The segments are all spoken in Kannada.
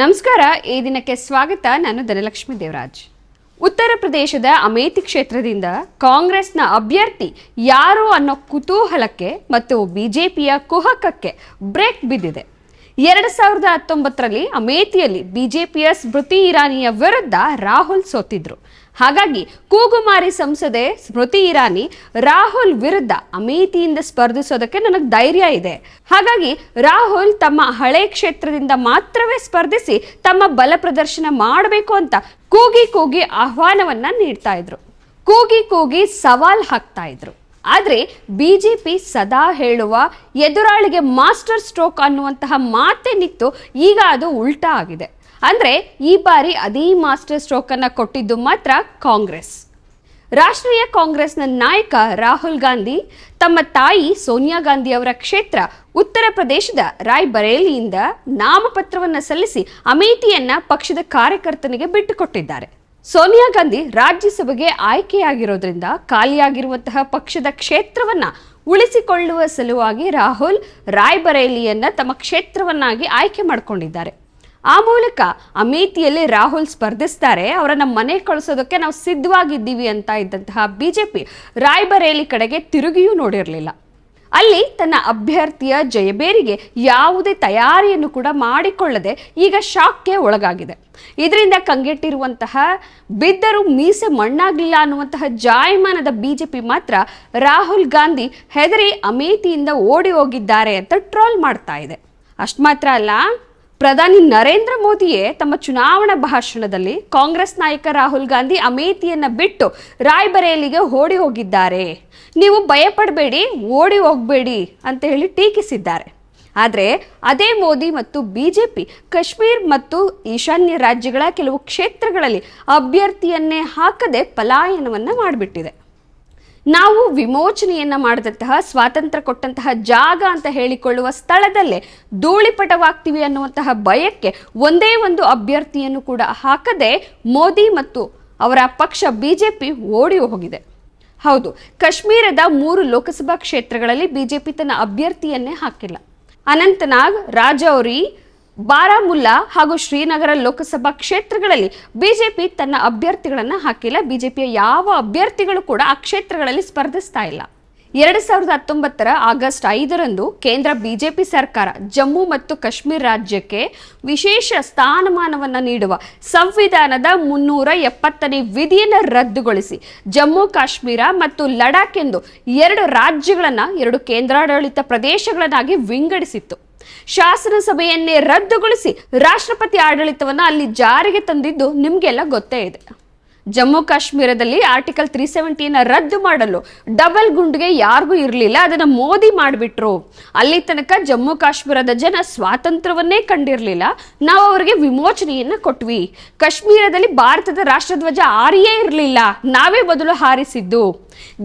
ನಮಸ್ಕಾರ, ಈ ದಿನಕ್ಕೆ ಸ್ವಾಗತ. ನಾನು ಧನಲಕ್ಷ್ಮಿ ದೇವರಾಜ್. ಉತ್ತರ ಪ್ರದೇಶದ ಅಮೇಥಿ ಕ್ಷೇತ್ರದಿಂದ ಕಾಂಗ್ರೆಸ್ನ ಅಭ್ಯರ್ಥಿ ಯಾರು ಅನ್ನೋ ಕುತೂಹಲಕ್ಕೆ ಮತ್ತು ಬಿಜೆಪಿಯ ಕುಹಕಕ್ಕೆ ಬ್ರೇಕ್ ಬಿದ್ದಿದೆ. ಎರಡು ಸಾವಿರದ ಹತ್ತೊಂಬತ್ತರಲ್ಲಿ ಅಮೇಥಿಯಲ್ಲಿ ಬಿಜೆಪಿಯ ಸ್ಮೃತಿ ಇರಾನಿಯ ವಿರುದ್ಧ ರಾಹುಲ್ ಸೋತಿದ್ರು. ಹಾಗಾಗಿ ಕೂಗುಮಾರಿ ಸಂಸದೆ ಸ್ಮೃತಿ ಇರಾನಿ ರಾಹುಲ್ ವಿರುದ್ಧ ಅಮೇಥಿಯಿಂದ ಸ್ಪರ್ಧಿಸೋದಕ್ಕೆ ನನಗೆ ಧೈರ್ಯ ಇದೆ. ಹಾಗಾಗಿ ರಾಹುಲ್ ತಮ್ಮ ಹಳೆ ಕ್ಷೇತ್ರದಿಂದ ಮಾತ್ರವೇ ಸ್ಪರ್ಧಿಸಿ ತಮ್ಮ ಬಲ ಪ್ರದರ್ಶನ ಮಾಡಬೇಕು ಅಂತ ಕೂಗಿ ಕೂಗಿ ಆಹ್ವಾನವನ್ನ ನೀಡ್ತಾ ಇದ್ರು. ಕೂಗಿ ಕೂಗಿ ಸವಾಲ್ ಹಾಕ್ತಾ ಇದ್ರು. ಆದ್ರೆ ಬಿಜೆಪಿ ಸದಾ ಹೇಳುವ ಎದುರಾಳಿಗೆ ಮಾಸ್ಟರ್ ಸ್ಟ್ರೋಕ್ ಅನ್ನುವಂತಹ ಮಾತೇನಿತ್ತು ಈಗ ಅದು ಉಲ್ಟಾ ಆಗಿದೆ. ಅಂದರೆ ಈ ಬಾರಿ ಅದೇ ಮಾಸ್ಟರ್ ಸ್ಟ್ರೋಕ್ ಅನ್ನ ಕೊಟ್ಟಿದ್ದು ಮಾತ್ರ ಕಾಂಗ್ರೆಸ್. ರಾಷ್ಟ್ರೀಯ ಕಾಂಗ್ರೆಸ್ನ ನಾಯಕ ರಾಹುಲ್ ಗಾಂಧಿ, ತಮ್ಮ ತಾಯಿ ಸೋನಿಯಾ ಗಾಂಧಿ ಅವರ ಕ್ಷೇತ್ರ ಉತ್ತರ ಪ್ರದೇಶದ ರಾಯ್ಬರೇಲಿಯಿಂದ ನಾಮಪತ್ರವನ್ನು ಸಲ್ಲಿಸಿ ಅಮೇಠಿಯನ್ನ ಪಕ್ಷದ ಕಾರ್ಯಕರ್ತನಿಗೆ ಬಿಟ್ಟುಕೊಟ್ಟಿದ್ದಾರೆ. ಸೋನಿಯಾ ಗಾಂಧಿ ರಾಜ್ಯಸಭೆಗೆ ಆಯ್ಕೆಯಾಗಿರೋದ್ರಿಂದ ಖಾಲಿಯಾಗಿರುವಂತಹ ಪಕ್ಷದ ಕ್ಷೇತ್ರವನ್ನ ಉಳಿಸಿಕೊಳ್ಳುವ ಸಲುವಾಗಿ ರಾಹುಲ್ ರಾಯ್ಬರೇಲಿಯನ್ನ ತಮ್ಮ ಕ್ಷೇತ್ರವನ್ನಾಗಿ ಆಯ್ಕೆ ಮಾಡಿಕೊಂಡಿದ್ದಾರೆ. ಆ ಮೂಲಕ ಅಮೇಥಿಯಲ್ಲಿ ರಾಹುಲ್ ಸ್ಪರ್ಧಿಸ್ತಾರೆ. ಅವರನ್ನ ಮನೆ ಕಳಿಸೋದಕ್ಕೆ ನಾವು ಸಿದ್ಧವಾಗಿದ್ದೀವಿ ಅಂತ ಇದ್ದಂತಹ ಬಿಜೆಪಿ ರಾಯ್ಬರೇಲಿ ಕಡೆಗೆ ತಿರುಗಿಯೂ ನೋಡಿರಲಿಲ್ಲ. ಅಲ್ಲಿ ತನ್ನ ಅಭ್ಯರ್ಥಿಯ ಜಯಬೇರಿಗೆ ಯಾವುದೇ ತಯಾರಿಯನ್ನು ಕೂಡ ಮಾಡಿಕೊಳ್ಳದೆ ಈಗ ಶಾಕ್ಗೆ ಒಳಗಾಗಿದೆ. ಇದರಿಂದ ಕಂಗೆಟ್ಟಿರುವಂತಹ ಬಿದ್ದರೂ ಮೀಸೆ ಮಣ್ಣಾಗಲಿಲ್ಲ ಅನ್ನುವಂತಹ ಜಾಯಮಾನದ ಬಿಜೆಪಿ ಮಾತ್ರ ರಾಹುಲ್ ಗಾಂಧಿ ಹೆದರಿ ಅಮೇಥಿಯಿಂದ ಓಡಿ ಹೋಗಿದ್ದಾರೆ ಅಂತ ಟ್ರೋಲ್ ಮಾಡ್ತಾ ಇದೆ. ಅಷ್ಟು ಮಾತ್ರ ಅಲ್ಲ ಪ್ರಧಾನಿ ನರೇಂದ್ರ ಮೋದಿಯೇ ತಮ್ಮ ಚುನಾವಣಾ ಭಾಷಣದಲ್ಲಿ ಕಾಂಗ್ರೆಸ್ ನಾಯಕ ರಾಹುಲ್ ಗಾಂಧಿ ಅಮೇಥಿಯನ್ನ ಬಿಟ್ಟು ರಾಯ್ಬರೇಲಿಗೆ ಓಡಿ ಹೋಗಿದ್ದಾರೆ. ನೀವು ಭಯಪಡಬೇಡಿ, ಓಡಿ ಹೋಗಬೇಡಿ ಅಂತ ಹೇಳಿ ಟೀಕಿಸಿದ್ದಾರೆ. ಆದರೆ ಅದೇ ಮೋದಿ ಮತ್ತು ಬಿಜೆಪಿ ಕಾಶ್ಮೀರ್ ಮತ್ತು ಈಶಾನ್ಯ ರಾಜ್ಯಗಳ ಕೆಲವು ಕ್ಷೇತ್ರಗಳಲ್ಲಿ ಅಭ್ಯರ್ಥಿಯನ್ನೇ ಹಾಕದೆ ಪಲಾಯನವನ್ನು ಮಾಡಿಬಿಟ್ಟಿದೆ. ನಾವು ವಿಮೋಚನೆಯನ್ನ ಮಾಡಿದಂತಹ, ಸ್ವಾತಂತ್ರ್ಯ ಕೊಟ್ಟಂತಹ ಜಾಗ ಅಂತ ಹೇಳಿಕೊಳ್ಳುವ ಸ್ಥಳದಲ್ಲೇ ಧೂಳಿಪಟವಾಗ್ತೀವಿ ಅನ್ನುವಂತಹ ಭಯಕ್ಕೆ ಒಂದೇ ಒಂದು ಅಭ್ಯರ್ಥಿಯನ್ನು ಕೂಡ ಹಾಕದೆ ಮೋದಿ ಮತ್ತು ಅವರ ಪಕ್ಷ ಬಿಜೆಪಿ ಓಡಿ ಹೋಗಿದೆ. ಹೌದು, ಕಾಶ್ಮೀರದ ಮೂರು ಲೋಕಸಭಾ ಕ್ಷೇತ್ರಗಳಲ್ಲಿ ಬಿಜೆಪಿ ತನ್ನ ಅಭ್ಯರ್ಥಿಯನ್ನೇ ಹಾಕಿಲ್ಲ. ಅನಂತನಾಗ್, ರಾಜೌರಿ ಬಾರಾಮುಲ್ಲಾ ಹಾಗೂ ಶ್ರೀನಗರ ಲೋಕಸಭಾ ಕ್ಷೇತ್ರಗಳಲ್ಲಿ ಬಿಜೆಪಿ ತನ್ನ ಅಭ್ಯರ್ಥಿಗಳನ್ನು ಹಾಕಿಲ್ಲ. ಬಿಜೆಪಿಯ ಯಾವ ಅಭ್ಯರ್ಥಿಗಳು ಕೂಡ ಆ ಕ್ಷೇತ್ರಗಳಲ್ಲಿ ಸ್ಪರ್ಧಿಸ್ತಾ ಇಲ್ಲ. ಎರಡು ಸಾವಿರದ ಹತ್ತೊಂಬತ್ತರ ಆಗಸ್ಟ್ ಐದರಂದು ಕೇಂದ್ರ ಬಿಜೆಪಿ ಸರ್ಕಾರ ಜಮ್ಮು ಮತ್ತು ಕಾಶ್ಮೀರ ರಾಜ್ಯಕ್ಕೆ ವಿಶೇಷ ಸ್ಥಾನಮಾನವನ್ನು ನೀಡುವ ಸಂವಿಧಾನದ ಮುನ್ನೂರ ಎಪ್ಪತ್ತನೇ ವಿಧಿಯನ್ನು ರದ್ದುಗೊಳಿಸಿ ಜಮ್ಮು, ಕಾಶ್ಮೀರ ಮತ್ತು ಲಡಾಖ್ ಎಂದು ಎರಡು ರಾಜ್ಯಗಳನ್ನು ಎರಡು ಕೇಂದ್ರಾಡಳಿತ ಪ್ರದೇಶಗಳನ್ನಾಗಿ ವಿಂಗಡಿಸಿತ್ತು. ಶಾಸನಸಭೆಯನ್ನೇ ರದ್ದುಗೊಳಿಸಿ ರಾಷ್ಟ್ರಪತಿ ಆಡಳಿತವನ್ನು ಅಲ್ಲಿ ಜಾರಿಗೆ ತಂದಿದ್ದು ನಿಮಗೆಲ್ಲ ಗೊತ್ತೇ ಇದೆ. ಜಮ್ಮು ಕಾಶ್ಮೀರದಲ್ಲಿ ಆರ್ಟಿಕಲ್ ತ್ರೀ ಸೆವೆಂಟಿಯನ್ನು ರದ್ದು ಮಾಡಲು ಡಬಲ್ ಗುಂಡಿಗೆ ಯಾರಿಗೂ ಇರಲಿಲ್ಲ, ಅದನ್ನು ಮೋದಿ ಮಾಡಿಬಿಟ್ರು. ಅಲ್ಲಿ ತನಕ ಜಮ್ಮು ಕಾಶ್ಮೀರದ ಜನ ಸ್ವಾತಂತ್ರ್ಯವನ್ನೇ ಕಂಡಿರಲಿಲ್ಲ, ನಾವು ಅವರಿಗೆ ವಿಮೋಚನೆಯನ್ನು ಕೊಟ್ವಿ. ಕಾಶ್ಮೀರದಲ್ಲಿ ಭಾರತದ ರಾಷ್ಟ್ರಧ್ವಜ ಹಾರಿಯೇ ಇರಲಿಲ್ಲ, ನಾವೇ ಬದಲು ಹಾರಿಸಿದ್ದು.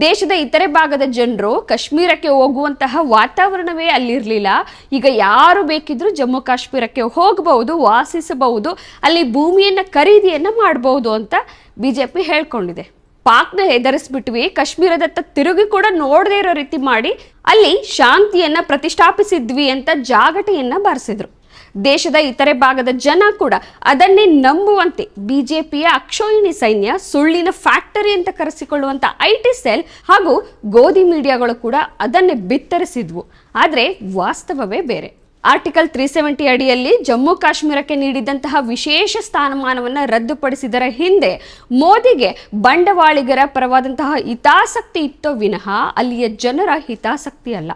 ದೇಶದ ಇತರೆ ಭಾಗದ ಜನರು ಕಾಶ್ಮೀರಕ್ಕೆ ಹೋಗುವಂತಹ ವಾತಾವರಣವೇ ಅಲ್ಲಿರಲಿಲ್ಲ. ಈಗ ಯಾರು ಬೇಕಿದ್ರೂ ಜಮ್ಮು ಕಾಶ್ಮೀರಕ್ಕೆ ಹೋಗಬಹುದು, ವಾಸಿಸಬಹುದು, ಅಲ್ಲಿ ಭೂಮಿಯನ್ನು ಖರೀದಿಯನ್ನು ಮಾಡಬಹುದು ಅಂತ ಬಿಜೆಪಿ ಹೇಳ್ಕೊಂಡಿದೆ. ಪಾಕ್ನ ಹೆದರಿಸ್ಬಿಟ್ವಿ, ಕಾಶ್ಮೀರದತ್ತ ತಿರುಗಿ ಕೂಡ ನೋಡದೇ ಇರೋ ರೀತಿ ಮಾಡಿ, ಅಲ್ಲಿ ಶಾಂತಿಯನ್ನ ಪ್ರತಿಷ್ಠಾಪಿಸಿದ್ವಿ ಅಂತ ಜಾಗಟೆಯನ್ನ ಬಾರಿಸಿದ್ರು. ದೇಶದ ಇತರೆ ಭಾಗದ ಜನ ಕೂಡ ಅದನ್ನೇ ನಂಬುವಂತೆ ಬಿಜೆಪಿಯ ಅಕ್ಷೋಹಿಣಿ ಸೈನ್ಯ ಸುಳ್ಳಿನ ಫ್ಯಾಕ್ಟರಿ ಅಂತ ಕರೆಸಿಕೊಳ್ಳುವಂತ ಐ ಟಿ ಸೆಲ್ ಹಾಗೂ ಗೋಧಿ ಮೀಡಿಯಾಗಳು ಕೂಡ ಅದನ್ನೇ ಬಿತ್ತರಿಸಿದ್ವು. ಆದರೆ ವಾಸ್ತವವೇ ಬೇರೆ. ಆರ್ಟಿಕಲ್ ತ್ರೀ ಸೆವೆಂಟಿ ಅಡಿಯಲ್ಲಿ ಜಮ್ಮು ಕಾಶ್ಮೀರಕ್ಕೆ ನೀಡಿದಂತಹ ವಿಶೇಷ ಸ್ಥಾನಮಾನವನ್ನು ರದ್ದುಪಡಿಸಿದರ ಹಿಂದೆ ಮೋದಿಗೆ ಬಂಡವಾಳಿಗರ ಪರವಾದಂತಹ ಹಿತಾಸಕ್ತಿ ಇತ್ತೋ ವಿನಃ ಅಲ್ಲಿಯ ಜನರ ಹಿತಾಸಕ್ತಿ ಅಲ್ಲ.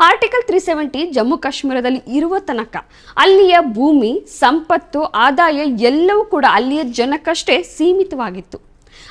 ಆರ್ಟಿಕಲ್ ತ್ರೀ ಸೆವೆಂಟಿ ಜಮ್ಮು ಕಾಶ್ಮೀರದಲ್ಲಿ ಇರುವ ತನಕ. ಅಲ್ಲಿಯ ಭೂಮಿ, ಸಂಪತ್ತು, ಆದಾಯ ಎಲ್ಲವೂ ಕೂಡ ಅಲ್ಲಿಯ ಜನಕ್ಕಷ್ಟೇ ಸೀಮಿತವಾಗಿತ್ತು.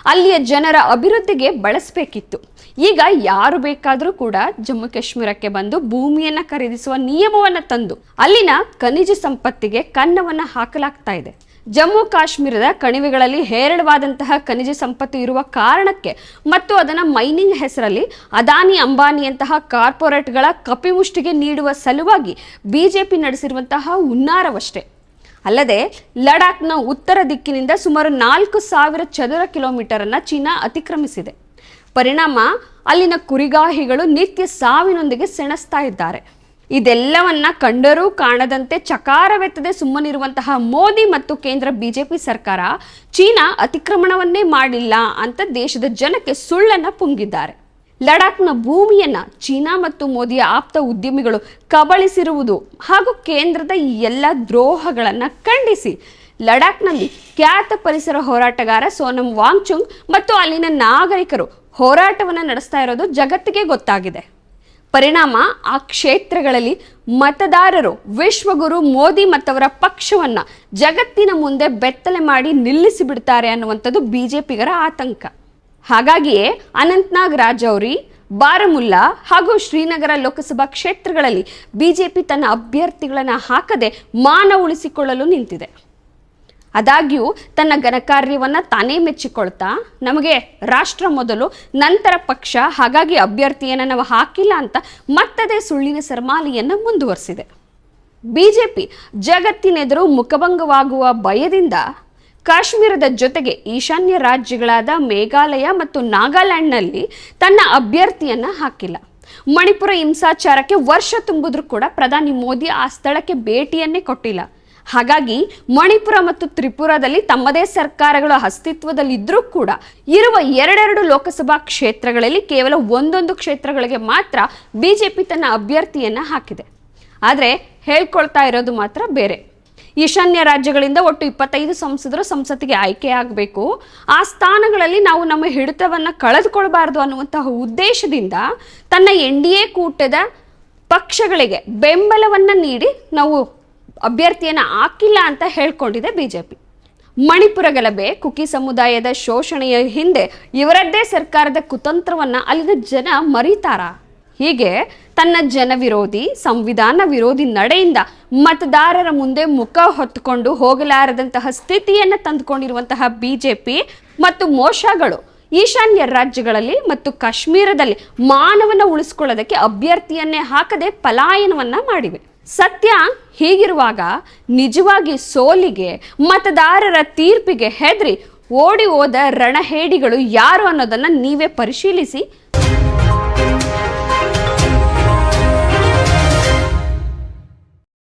ಅಲ್ಲಿಯ ಜನರ ಅಭಿವೃದ್ಧಿಗೆ ಬಳಸಬೇಕಿತ್ತು. ಈಗ ಯಾರು ಬೇಕಾದರೂ ಕೂಡ ಜಮ್ಮು ಕಾಶ್ಮೀರಕ್ಕೆ ಬಂದು ಭೂಮಿಯನ್ನ ಖರೀದಿಸುವ ನಿಯಮವನ್ನು ತಂದು ಅಲ್ಲಿನ ಖನಿಜ ಸಂಪತ್ತಿಗೆ ಕನ್ನವನ್ನು ಹಾಕಲಾಗ್ತಾ ಇದೆ. ಜಮ್ಮು ಕಾಶ್ಮೀರದ ಕಣಿವೆಗಳಲ್ಲಿ ಹೇರಳವಾದಂತಹ ಖನಿಜ ಸಂಪತ್ತು ಇರುವ ಕಾರಣಕ್ಕೆ ಮತ್ತು ಅದನ್ನು ಮೈನಿಂಗ್ ಹೆಸರಲ್ಲಿ ಅದಾನಿ ಅಂಬಾನಿಯಂತಹ ಕಾರ್ಪೊರೇಟ್ಗಳ ಕಪಿಮುಷ್ಟಿಗೆ ನೀಡುವ ಸಲುವಾಗಿ ಬಿಜೆಪಿ ನಡೆಸಿರುವಂತಹ ಹುನ್ನಾರವಷ್ಟೇ. ಅಲ್ಲದೆ ಲಡಾಖ್ನ ಉತ್ತರ ದಿಕ್ಕಿನಿಂದ ಸುಮಾರು ನಾಲ್ಕು ಸಾವಿರ ಚದರ ಕಿಲೋಮೀಟರ್ ಅನ್ನ ಚೀನಾ ಅತಿಕ್ರಮಿಸಿದೆ. ಪರಿಣಾಮ ಅಲ್ಲಿನ ಕುರಿಗಾಹಿಗಳು ನಿತ್ಯ ಸಾವಿನೊಂದಿಗೆ ಸೆಣಸ್ತಾ ಇದ್ದಾರೆ. ಇದೆಲ್ಲವನ್ನ ಕಂಡರೂ ಕಾಣದಂತೆ ಚಕಾರವೆತ್ತದೆ ಸುಮ್ಮನಿರುವಂತಹ ಮೋದಿ ಮತ್ತು ಕೇಂದ್ರ ಬಿಜೆಪಿ ಸರ್ಕಾರ ಚೀನಾ ಅತಿಕ್ರಮಣವನ್ನೇ ಮಾಡಿಲ್ಲ ಅಂತ ದೇಶದ ಜನಕ್ಕೆ ಸುಳ್ಳನ್ನ ಪುಂಗಿದ್ದಾರೆ. ಲಡಾಖ್ನ ಭೂಮಿಯನ್ನ ಚೀನಾ ಮತ್ತು ಮೋದಿಯ ಆಪ್ತ ಉದ್ಯಮಿಗಳು ಕಬಳಿಸಿರುವುದು ಹಾಗೂ ಕೇಂದ್ರದ ಈ ಎಲ್ಲ ದ್ರೋಹಗಳನ್ನ ಖಂಡಿಸಿ ಲಡಾಖ್ನಲ್ಲಿ ಖ್ಯಾತ ಪರಿಸರ ಹೋರಾಟಗಾರ ಸೋನಂ ವಾಂಗ್ಚುಂಗ್ ಮತ್ತು ಅಲ್ಲಿನ ನಾಗರಿಕರು ಹೋರಾಟವನ್ನು ನಡೆಸ್ತಾ ಇರೋದು ಜಗತ್ತಿಗೆ ಗೊತ್ತಾಗಿದೆ. ಪರಿಣಾಮ ಆ ಕ್ಷೇತ್ರಗಳಲ್ಲಿ ಮತದಾರರು, ವಿಶ್ವಗುರು ಮೋದಿ ಮತ್ತವರ ಪಕ್ಷವನ್ನ ಜಗತ್ತಿನ ಮುಂದೆ ಬೆತ್ತಲೆ ಮಾಡಿ ನಿಲ್ಲಿಸಿ ಬಿಡ್ತಾರೆ ಅನ್ನುವಂಥದ್ದು ಬಿಜೆಪಿಗರ ಆತಂಕ. ಹಾಗಾಗಿಯೇ ಅನಂತ್ನಾಗ್ ರಾಜೌರಿ ಬಾರಮುಲ್ಲಾ ಹಾಗೂ ಶ್ರೀನಗರ ಲೋಕಸಭಾ ಕ್ಷೇತ್ರಗಳಲ್ಲಿ ಬಿಜೆಪಿ ತನ್ನ ಅಭ್ಯರ್ಥಿಗಳನ್ನು ಹಾಕದೆ ಮಾನ ಉಳಿಸಿಕೊಳ್ಳಲು ನಿಂತಿದೆ. ಆದಾಗ್ಯೂ ತನ್ನ ಘನಕಾರ್ಯವನ್ನು ತಾನೇ ಮೆಚ್ಚಿಕೊಳ್ತಾ, ನಮಗೆ ರಾಷ್ಟ್ರ ಮೊದಲು, ನಂತರ ಪಕ್ಷ, ಹಾಗಾಗಿ ಅಭ್ಯರ್ಥಿಯನ್ನು ನಾವು ಹಾಕಿಲ್ಲ ಅಂತ ಮತ್ತದೇ ಸುಳ್ಳಿನ ಸರಮಾಲಿಯನ್ನು ಮುಂದುವರಿಸಿದೆ. ಬಿಜೆಪಿ ಜಗತ್ತಿನೆದುರು ಮುಖಭಂಗವಾಗುವ ಭಯದಿಂದ ಕಾಶ್ಮೀರದ ಜೊತೆಗೆ ಈಶಾನ್ಯ ರಾಜ್ಯಗಳಾದ ಮೇಘಾಲಯ ಮತ್ತು ನಾಗಾಲ್ಯಾಂಡ್ನಲ್ಲಿ ತನ್ನ ಅಭ್ಯರ್ಥಿಯನ್ನು ಹಾಕಿಲ್ಲ. ಮಣಿಪುರ ಹಿಂಸಾಚಾರಕ್ಕೆ ವರ್ಷ ತುಂಬಿದ್ರೂ ಕೂಡ ಪ್ರಧಾನಿ ಮೋದಿ ಆ ಸ್ಥಳಕ್ಕೆ ಭೇಟಿಯನ್ನೇ ಕೊಟ್ಟಿಲ್ಲ. ಹಾಗಾಗಿ ಮಣಿಪುರ ಮತ್ತು ತ್ರಿಪುರಾದಲ್ಲಿ ತಮ್ಮದೇ ಸರ್ಕಾರಗಳು ಅಸ್ತಿತ್ವದಲ್ಲಿದ್ದರೂ ಕೂಡ ಇರುವ ಎರಡೆರಡು ಲೋಕಸಭಾ ಕ್ಷೇತ್ರಗಳಲ್ಲಿ ಕೇವಲ ಒಂದೊಂದು ಕ್ಷೇತ್ರಗಳಿಗೆ ಮಾತ್ರ ಬಿಜೆಪಿ ತನ್ನ ಅಭ್ಯರ್ಥಿಯನ್ನು ಹಾಕಿದೆ. ಆದರೆ ಹೇಳ್ಕೊಳ್ತಾ ಇರೋದು ಮಾತ್ರ ಬೇರೆ. ಈಶಾನ್ಯ ರಾಜ್ಯಗಳಿಂದ ಒಟ್ಟು ಇಪ್ಪತ್ತೈದು ಸಂಸದರು ಸಂಸತ್ತಿಗೆ ಆಯ್ಕೆಯಾಗಬೇಕು ಆ ಸ್ಥಾನಗಳಲ್ಲಿ ನಾವು ನಮ್ಮ ಹಿಡಿತವನ್ನು ಕಳೆದುಕೊಳ್ಬಾರ್ದು ಅನ್ನುವಂತಹ ಉದ್ದೇಶದಿಂದ ತನ್ನ ಎನ್ ಕೂಟದ ಪಕ್ಷಗಳಿಗೆ ಬೆಂಬಲವನ್ನು ನೀಡಿ ನಾವು ಅಭ್ಯರ್ಥಿಯನ್ನು ಹಾಕಿಲ್ಲ ಅಂತ ಹೇಳ್ಕೊಂಡಿದೆ ಬಿಜೆಪಿ. ಮಣಿಪುರ ಗಲಭೆ, ಕುಕಿ ಸಮುದಾಯದ ಶೋಷಣೆಯ ಹಿಂದೆ ಇವರದ್ದೇ ಸರ್ಕಾರದ ಕುತಂತ್ರವನ್ನು ಅಲ್ಲಿನ ಜನ ಮರೀತಾರಾ. ಹೀಗೆ ತನ್ನ ಜನ ವಿರೋಧಿ, ಸಂವಿಧಾನ ವಿರೋಧಿ ನಡೆಯಿಂದ ಮತದಾರರ ಮುಂದೆ ಮುಖ ಹೊತ್ತುಕೊಂಡು ಹೋಗಲಾರದಂತಹ ಸ್ಥಿತಿಯನ್ನು ತಂದುಕೊಂಡಿರುವಂತಹ ಬಿಜೆಪಿ ಮತ್ತು ಮೋಶಗಳು ಈಶಾನ್ಯ ರಾಜ್ಯಗಳಲ್ಲಿ ಮತ್ತು ಕಾಶ್ಮೀರದಲ್ಲಿ ಮಾನವನ ಉಳಿಸ್ಕೊಳ್ಳೋದಕ್ಕೆ ಅಭ್ಯರ್ಥಿಯನ್ನೇ ಹಾಕದೆ ಪಲಾಯನವನ್ನ ಮಾಡಿವೆ. ಸತ್ಯ ಹೀಗಿರುವಾಗ ನಿಜವಾಗಿ ಸೋಲಿಗೆ ಮತದಾರರ ತೀರ್ಪಿಗೆ ಹೆದರಿ ಓಡಿ ಹೋದ ರಣಹೇಡಿಗಳು ಯಾರು ಅನ್ನೋದನ್ನ ನೀವೇ ಪರಿಶೀಲಿಸಿ.